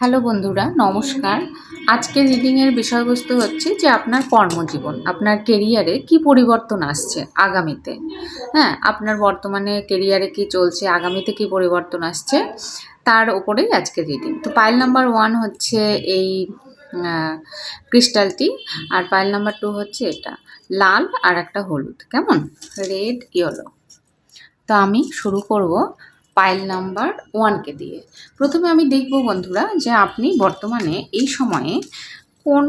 Hello বন্ধুরা, নমস্কার। আজকের রিডিংয়ের বিষয়বস্তু হচ্ছে যে আপনার কর্মজীবন, আপনার কেরিয়ারে কি পরিবর্তন আসছে আগামীতে? হ্যাঁ আপনার বর্তমানে কেরিয়ারে কি চলছে, আগামীতে কি পরিবর্তন আসছে, তার উপরেই আজকের রিডিং তো পাইল নাম্বার ওয়ান হচ্ছে এই ক্রিস্টালটি আর পাইল নাম্বার টু হচ্ছে এটা। লাল আর একটা হলুদ, কেমন? রেড ইয়েলো তো আমি শুরু করব পাইল নাম্বার ওয়ানকে দিয়ে। প্রথমে আমি দেখব বন্ধুরা যে আপনি বর্তমানে এই সময়ে কোন,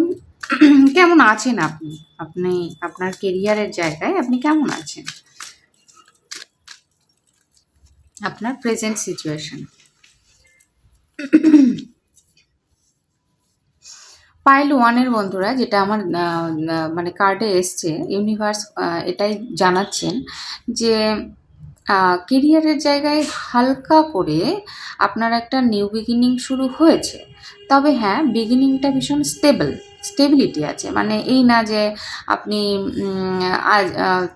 কেমন আছেন আপনি? আপনি, আপনার কেরিয়ারের জায়গায় আপনি কেমন আছেন? আপনার প্রেজেন্ট সিচুয়েশন পাইল ওয়ানের বন্ধুরা যেটা আমার মানে কার্ডে এসছে ইউনিভার্স এটাই জানাচ্ছেন যে কেরিয়ারের জায়গায় হালকা করে আপনার একটা নিউ বিগিনিং শুরু হয়েছে। তবে হ্যাঁ বিগিনিংটা ভীষণ স্টেবল স্টেবিলিটি আছে। মানে এই না যে আপনি আজ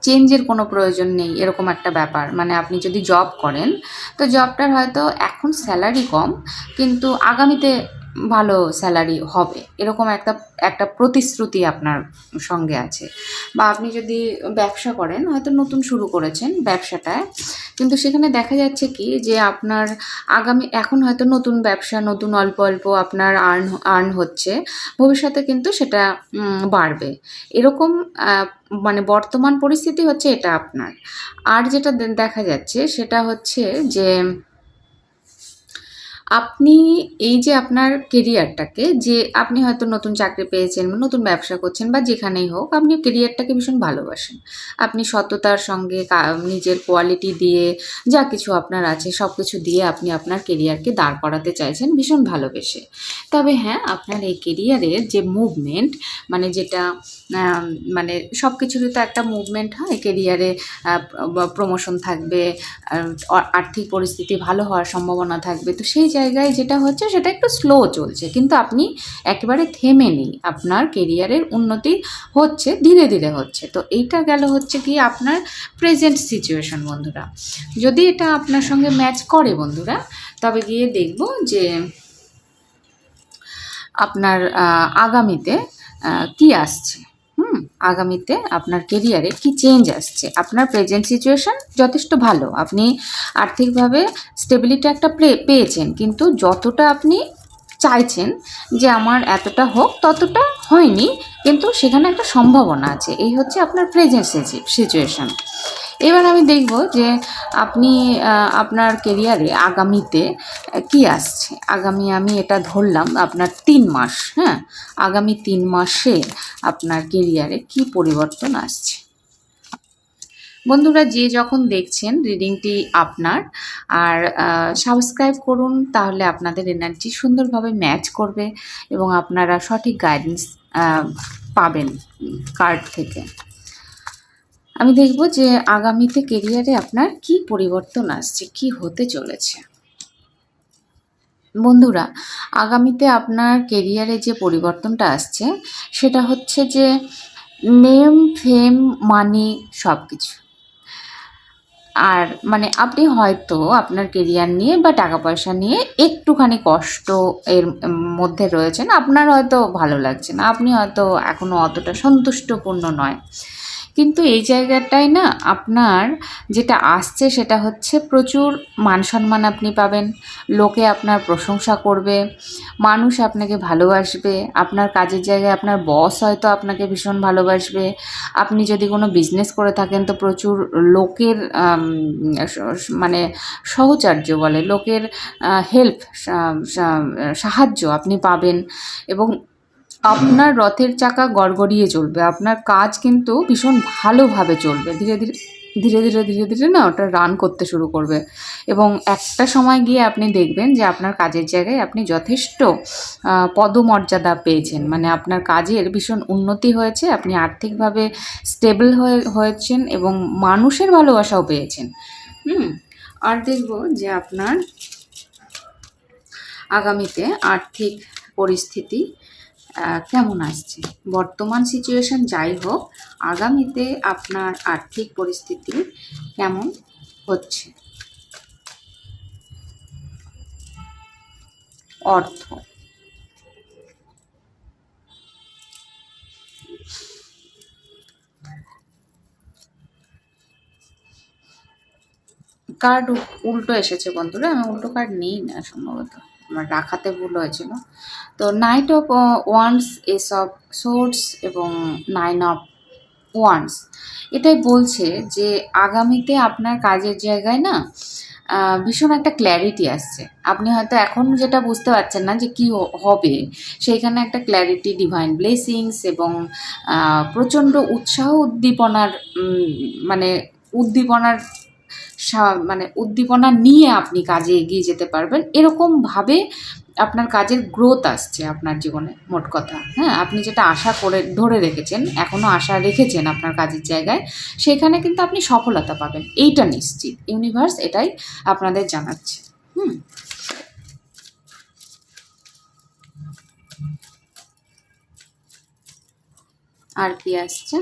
চেঞ্জের কোনো প্রয়োজন নেই, এরকম একটা ব্যাপার। মানে আপনি যদি জব করেন, তো জবটার হয়তো এখন স্যালারি কম, কিন্তু আগামীতে ভালো স্যালারি হবে। এরকম একটা একটা প্রতিশ্রুতি আপনার সঙ্গে আছে। বা আপনি যদি ব্যবসা করেন, হয়তো নতুন শুরু করেছেন ব্যবসাটায় কিন্তু সেখানে দেখা যাচ্ছে কি যে আপনার আগামী, এখন হয়তো নতুন ব্যবসা, নতুন অল্প অল্প আপনার আর্ন আর্ন হচ্ছে, ভবিষ্যতে কিন্তু সেটা বাড়বে। এরকম মানে বর্তমান পরিস্থিতি হচ্ছে এটা আপনার। আর যেটা দেখা যাচ্ছে সেটা হচ্ছে যে আপনি এই যে আপনার কেরিয়ারটাকে যে আপনি হয়তো নতুন চাকরি পেয়েছেন নতুন ব্যবসা করছেন বা যেখানেই হোক, আপনি কেরিয়ারটাকে ভীষণ ভালোবাসেন। আপনি সততার সঙ্গে নিজের কোয়ালিটি দিয়ে যা কিছু আপনার আছে সব কিছু দিয়ে আপনি আপনার কেরিয়ারকে দাঁড় করাতে চাইছেন, ভীষণ ভালোবেসে। তবে হ্যাঁ আপনার এই কেরিয়ারের যে মুভমেন্ট মানে যেটা মানে সব কিছুরই তো একটা মুভমেন্ট হয় কেরিয়ারে প্রমোশন থাকবে আর্থিক পরিস্থিতি ভালো হওয়ার সম্ভাবনা থাকবে, তো সেই জায়গায় যেটা হচ্ছে সেটা একটু স্লো চলছে। কিন্তু আপনি একেবারে থেমে নেই। আপনার কেরিয়ারের উন্নতি হচ্ছে, ধীরে ধীরে হচ্ছে। তো এইটা গেল হচ্ছে কি আপনার প্রেজেন্ট সিচুয়েশন বন্ধুরা। যদি এটা আপনার সঙ্গে ম্যাচ করে বন্ধুরা, তবে গিয়ে দেখব যে আপনার আগামীতে কি আসছে। হুম, আগামীতে আপনার কেরিয়ারে কি চেঞ্জ আসছে? আপনার প্রেজেন্ট সিচুয়েশন যথেষ্ট ভালো। আপনি আর্থিকভাবে স্টেবিলিটি একটা পেয়েছেন, কিন্তু যতটা আপনি চাইছেন যে আমার এতটা হোক, ততটা হয়নি, কিন্তু সেখানে একটা সম্ভাবনা আছে। এই হচ্ছে আপনার প্রেজেন্ট সিচুয়েশন এবার আমি দেখব যে আপনি আপনার কেরিয়ারে আগামীতে কি আসছে। আগামী আমি এটা ধরলাম আপনার তিন মাস হ্যাঁ? আগামী তিন মাসে আপনার কেরিয়ারে কি পরিবর্তন আসছে? বন্ধুরা, যে যখন দেখছেন রিডিংটি আপনার, আর সাবস্ক্রাইব করুন, তাহলে আপনাদের এনার্জি সুন্দরভাবে ম্যাচ করবে এবং আপনারা সঠিক গাইডেন্স পাবেন কার্ড থেকে। আমি দেখব যে আগামীতে কেরিয়ারে আপনার কি পরিবর্তন আসছে, কি হতে চলেছে। বন্ধুরা, আগামীতে আপনার কেরিয়ারে যে পরিবর্তনটা আসছে, সেটা হচ্ছে যে নেম ফেম মানি সব কিছু আর মানে আপনি হয়তো আপনার কেরিয়ার নিয়ে বা টাকা পয়সা নিয়ে একটুখানি কষ্ট এর মধ্যে রয়েছেন, আপনার হয়তো ভালো লাগছে না, আপনি হয়তো এখনও অতটা সন্তুষ্টপূর্ণ নয়। কিন্তু এই জায়গাটায় না আপনার যেটা আসছে সেটা হচ্ছে প্রচুর মান সম্মান আপনি পাবেন। লোকে আপনার প্রশংসা করবে, মানুষ আপনাকে ভালোবাসবে, আপনার কাজের জায়গায় আপনার বস হয়তো আপনাকে ভীষণ ভালোবাসবে। আপনি যদি কোনো বিজনেস করে থাকেন তো প্রচুর লোকের মানে সহচার্য বলে, লোকের হেল্প সাহায্য আপনি পাবেন। এবং আপনার রথের চাকা গড়গড়িয়ে চলবে, আপনার কাজ কিন্তু ভীষণ ভালোভাবে চলবে। ধীরে ধীরে ধীরে ধীরে ধীরে ধীরে না ওটা রান করতে শুরু করবে। এবং একটা সময় গিয়ে আপনি দেখবেন যে আপনার কাজের জায়গায় আপনি যথেষ্ট পদমর্যাদা পেয়েছেন। মানে আপনার কাজের ভীষণ উন্নতি হয়েছে, আপনি আর্থিকভাবে স্টেবল হয়ে, হয়েছেন এবং মানুষের ভালোবাসাও পেয়েছেন। হুম? আর দেখব যে আপনার আগামীতে আর্থিক পরিস্থিতি কেমন আসছে? বর্তমান সিচুয়েশন যাই হোক, আগামীতে আপনার আর্থিক পরিস্থিতি কেমন হচ্ছে? অর্থ। কার্ড উল্টো এসেছে বন্ধুরা, আমি উল্টো কার্ড নিই না সম্ভবত। আমার রাখাতে ভুল হয়েছিল। তো knight of wands ace of swords এবং নাইন অফ ওয়ান্স এটাই বলছে যে আগামীতে আপনার কাজের জায়গায় না ভীষণ একটা ক্ল্যারিটি আসছে। আপনি হয়তো এখন যেটা বুঝতে পারছেন না যে কি হবে, সেইখানে একটা ক্ল্যারিটি ডিভাইন ব্লেসিংস এবং প্রচণ্ড উৎসাহ উদ্দীপনার মানে উদ্দীপনার মানে উদ্দীপনা নিয়ে আপনি কাজে এগিয়ে যেতে পারবেন। এরকমভাবে আপনার কাজের গ্রোথ আসছে আপনার জীবনে, মোট কথা। হ্যাঁ আপনি যেটা আশা করে, ধরে রেখেছেন এখনও আশা রেখেছেন আপনার কাজের জায়গায়, সেখানে কিন্তু আপনি সফলতা পাবেন। এইটা নিশ্চিত। ইউনিভার্স এটাই আপনাদের জানাচ্ছে। হুম। আর কি আসছে?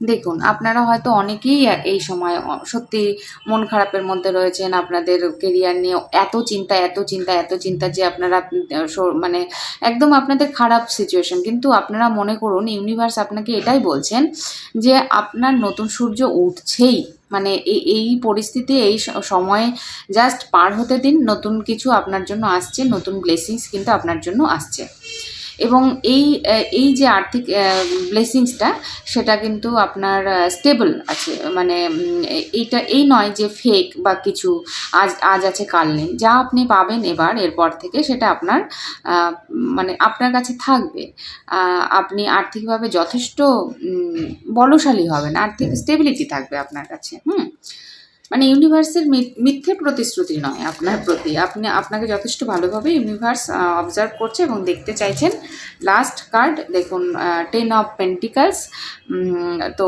দেখুন, আপনারা হয়তো অনেকেই এই সময় সত্যি মন খারাপের মধ্যে রয়েছেন, আপনাদের কেরিয়ার নিয়ে এত চিন্তা এত চিন্তা এত চিন্তা যে আপনারা মানে একদম আপনাদের খারাপ সিচুয়েশন কিন্তু আপনারা মনে করুন ইউনিভার্স আপনাকে এটাই বলছেন যে আপনার নতুন সূর্য উঠছেই। মানে এই এই পরিস্থিতি, এই সময়ে জাস্ট পার হতে দিন, নতুন কিছু আপনার জন্য আসছে, নতুন ব্লেসিংস কিন্তু আপনার জন্য আসছে। এবং এই এই যে আর্থিক ব্লেসিংসটা সেটা কিন্তু আপনার স্টেবল আছে। মানে এইটা, এই নয় যে ফেক বা কিছু আজ আজ আছে, কাল নেই। যা আপনি পাবেন এবার, এরপর থেকে সেটা আপনার মানে আপনার কাছে থাকবে। আপনি আর্থিকভাবে যথেষ্ট বলশালী হবেন। আর্থিক স্টেবিলিটি থাকবে আপনার কাছে, হুম? মানে ইউনিভার্সের মিথ্যে প্রতিশ্রুতি নয় আপনার প্রতি। আপনি, আপনাকে যথেষ্ট ভালোভাবে ইউনিভার্স অবজার্ভ করছে এবং দেখতে চাইছেন। লাস্ট কার্ড দেখুন টেন অফ পেন্টিকালস তো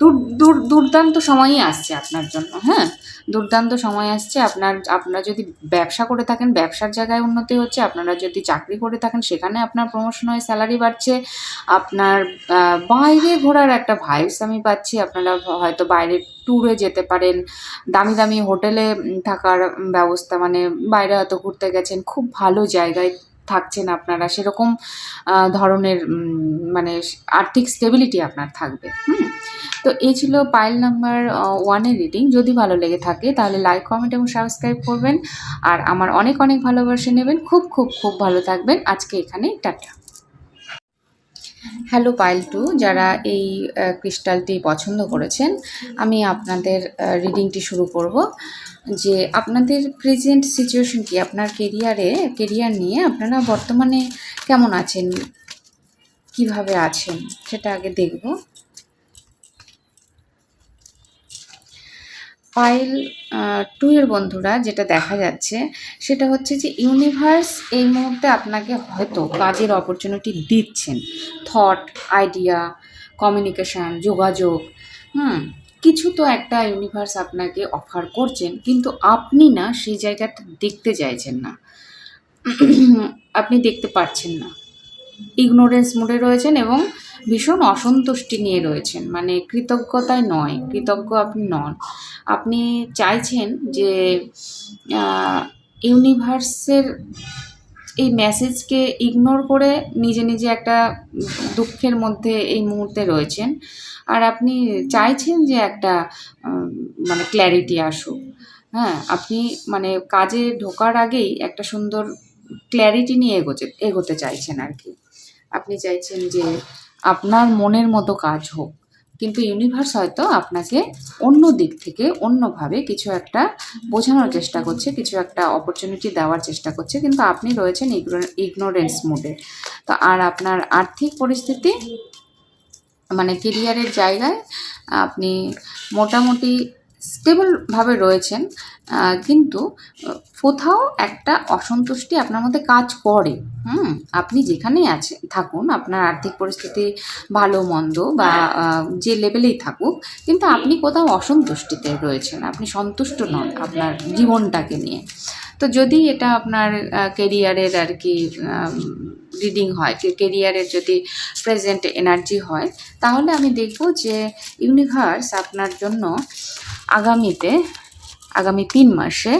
দূর দূর, দুর্দান্ত সময়ই আসছে আপনার জন্য হ্যাঁ? দুর্দান্ত সময় আসছে, আপনার, আপনারা যদি ব্যবসা করে থাকেন, ব্যবসার জায়গায় উন্নতি হচ্ছে, আপনারা যদি চাকরি করে থাকেন, সেখানে আপনার প্রমোশন হয়ে স্যালারি বাড়ছে। আপনার বাইরে ঘোরার একটা ভাইবস আমি পাচ্ছি, আপনারা হয়তো বাইরে ট্যুরে যেতে পারেন। দামি দামি হোটেলে থাকার ব্যবস্থা মানে বাইরে হয়তো ঘুরতে গেছেন, খুব ভালো জায়গায় থাকছেন আপনারা। সেরকম ধরনের মানে আর্থিক স্টেবিলিটি আপনার থাকবে। হুম? তো এই ছিল পাইল নাম্বার ওয়ানের রিডিং যদি ভালো লেগে থাকে, তাহলে লাইক কমেন্ট এবং সাবস্ক্রাইব করবেন। আর আমার অনেক অনেক ভালোবাসে নেবেন। খুব খুব খুব ভালো থাকবেন। আজকে এখানে টাটা। হ্যালো পাইল টু যারা এই ক্রিস্টালটি পছন্দ করেছেন, আমি আপনাদের রিডিংটি শুরু করব। যে আপনাদের প্রেজেন্ট সিচুয়েশন কি, আপনার কেরিয়ারে কেরিয়ার নিয়ে আপনারা বর্তমানে কেমন আছেন? কীভাবে আছেন? সেটা আগে দেখব। পাইল টু এর বন্ধুরা যেটা দেখা যাচ্ছে, সেটা হচ্ছে যে ইউনিভার্স এই মুহূর্তে আপনাকে হয়তো কাজের অপরচুনিটি দিচ্ছেন। থট আইডিয়া কমিউনিকেশান যোগাযোগ, হুম, কিছু তো একটা ইউনিভার্স আপনাকে অফার করছেন, কিন্তু আপনি না সেই জায়গাটা দেখতে চাইছেন না। আপনি দেখতে পাচ্ছেন না। ইগনোরেন্স মোডে রয়েছেন এবং ভীষণ অসন্তুষ্টি নিয়ে রয়েছেন। মানে কৃতজ্ঞতায় নয়, কৃতজ্ঞ আপনি নন। আপনি চাইছেন যে ইউনিভার্সের এই মেসেজকে ইগনোর করে নিজে নিজে একটা দুঃখের মধ্যে এই মুহূর্তে রয়েছেন। আর আপনি চাইছেন যে একটা মানে ক্ল্যারিটি আসুক। হ্যাঁ আপনি মানে কাজে ঢোকার আগেই একটা সুন্দর ক্ল্যারিটি নিয়ে এগোতে এগোতে চাইছেন আর কি। আপনি চাইছেন যে আপনার মনের মতো কাজ হোক। কিন্তু ইউনিভার্স হয়তো আপনাকে অন্য দিক থেকে অন্যভাবে কিছু একটা বোঝানোর চেষ্টা করছে, কিছু একটা অপরচুনিটি দেওয়ার চেষ্টা করছে, কিন্তু আপনি রয়েছেন ইগনোরেন্স মোডে তো আর আপনার আর্থিক পরিস্থিতি মানে কেরিয়ারের জায়গায় আপনি মোটামুটি স্টেবলভাবে রয়েছেন কিন্তু কোথাও একটা অসন্তুষ্টি আপনার মধ্যে কাজ করে। হুম আপনি যেখানেই আছেন থাকুন আপনার আর্থিক পরিস্থিতি ভালো মন্দ বা যে লেভেলেই থাকুক কিন্তু আপনি কোথাও অসন্তুষ্টিতে রয়েছেন আপনি সন্তুষ্ট নন আপনার জীবনটাকে নিয়ে। তো যদি এটা আপনার কেরিয়ারের আর কি রিডিং হয় কেরিয়ারের যদি প্রেজেন্ট এনার্জি হয় তাহলে আমি দেখব যে ইউনিভার্স আপনার জন্য আগামীতে, আগামী তিন মাসে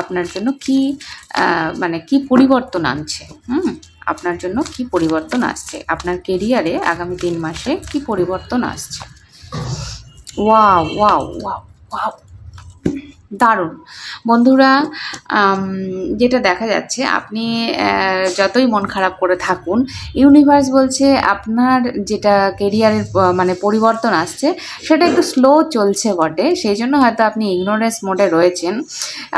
আপনার জন্য কি মানে কি পরিবর্তন আনছে? হুম? আপনার জন্য কি পরিবর্তন আসছে? আপনার কেরিয়ারে আগামী তিন মাসে কি পরিবর্তন আসছে? Wow wow wow wow. দারুণ। বন্ধুরা যেটা দেখা যাচ্ছে, আপনি যতই মন খারাপ করে থাকুন ইউনিভার্স বলছে আপনার যেটা কেরিয়ারের মানে পরিবর্তন আসছে, সেটা একটু স্লো চলছে বটে। সেই জন্য হয়তো আপনি ইগনোরেন্স মোডে রয়েছেন।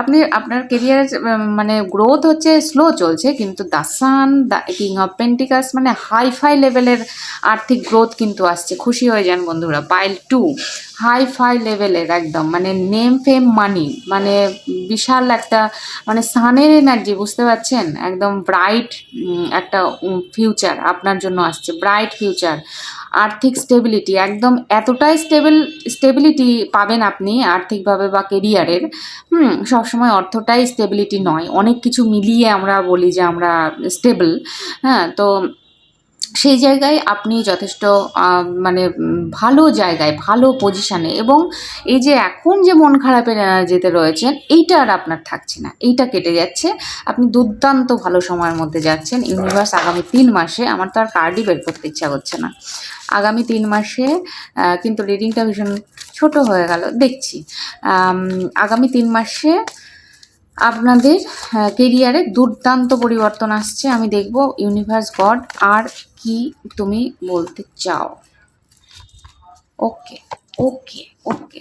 আপনি, আপনার কেরিয়ারের মানে গ্রোথ হচ্ছে স্লো চলছে, কিন্তু the sun the king of pentacles মানে হাই ফাই লেভেলের আর্থিক গ্রোথ কিন্তু আসছে। খুশি হয়ে যান বন্ধুরা পাইল টু হাই ফাই লেভেলের একদম মানে নেম ফেম মানি মানে বিশাল একটা মানে সানের এনার্জি বুঝতে পারছেন? একদম ব্রাইট একটা ফিউচার আপনার জন্য আসছে ব্রাইট ফিউচার আর্থিক স্টেবিলিটি একদম এতটাই স্টেবল স্টেবিলিটি পাবেন আপনি আর্থিকভাবে বা কেরিয়ারের হুম, সবসময় অর্থটাই স্টেবিলিটি নয়, অনেক কিছু মিলিয়ে আমরা বলি যে আমরা স্টেবল হ্যাঁ তো সেই জায়গায় আপনি যথেষ্ট মানে ভালো জায়গায় ভালো পজিশানে এবং এই যে এখন যে মন খারাপের এনার্জিতে রয়েছেন এইটা আর আপনার থাকছে না। এইটা কেটে যাচ্ছে। আপনি দুর্দান্ত ভালো সময়ের মধ্যে যাচ্ছেন। ইউনিভার্স আগামী তিন মাসে আমার তো আর কার্ডই বের করতে ইচ্ছা করছে না। আগামী তিন মাসে কিন্তু রিডিংটা ভীষণ ছোট হয়ে গেল। দেখছি। আগামী তিন মাসে আপনাদের কেরিয়ারে দুর্দান্ত পরিবর্তন আসছে। আমি দেখব ইউনিভার্স গড আর কি তুমি বলতে চাও? ওকে ওকে ওকে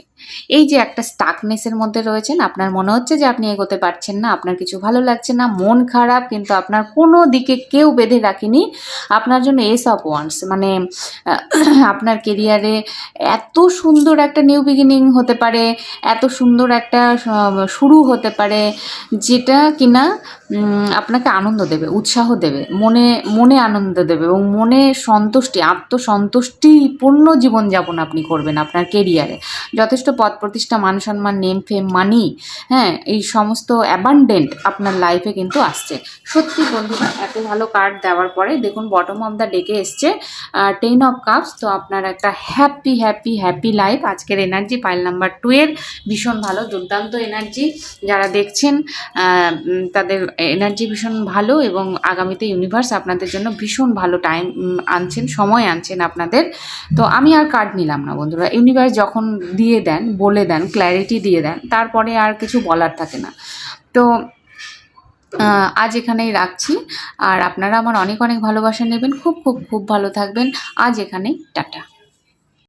এই যে একটা স্টাকনেসের মধ্যে রয়েছেন, আপনার মনে হচ্ছে যে আপনি এগোতে পারছেন না, আপনার কিছু ভালো লাগছে না, মন খারাপ, কিন্তু আপনার কোনো দিকে কেউ বেঁধে রাখেনি, আপনার জন্য এস অফ ওয়ান্স মানে আপনার কেরিয়ারে এত সুন্দর একটা নিউ বিগিনিং হতে পারে, এত সুন্দর একটা শুরু হতে পারে, যেটা কিনা আপনাকে আনন্দ দেবে, উৎসাহ দেবে, মনে মনে আনন্দ দেবে এবং মনে সন্তুষ্টি, আত্মসন্তুষ্টিপূর্ণ জীবনযাপন আপনি করবেন আপনার কেরিয়ারে যথেষ্ট পদ প্রতিষ্ঠা, মান সম্মান নেম ফেম মানি হ্যাঁ এই সমস্ত অ্যাবান্ডেন্ট আপনার লাইফে কিন্তু আসছে। সত্যি বন্ধুরা, এত ভালো কার্ড দেওয়ার পরে দেখুন বটম অফ দ্য ডেকে এসছে টেন অফ কাপস তো আপনার একটা হ্যাপি হ্যাপি হ্যাপি লাইফ আজকের এনার্জি পাইল নাম্বার টু এর ভীষণ ভালো, দুর্দান্ত এনার্জি যারা দেখছেন তাদের এনার্জি ভীষণ ভালো এবং আগামীতে ইউনিভার্স আপনাদের জন্য ভীষণ ভালো টাইম আনছেন, সময় আনছেন আপনাদের। তো আমি আর কার্ড নিলাম না বন্ধুরা। ইউনিভার্স যখন দিয়ে দেন, বলে দেন ক্ল্যারিটি দিয়ে দেন, তারপরে আর কিছু বলার থাকে না। তো আজ এখানেই রাখছি। আর আপনারা আমার অনেক অনেক ভালোবাসা নেবেন। খুব খুব খুব ভালো থাকবেন। আজ এখানেই, টাটা।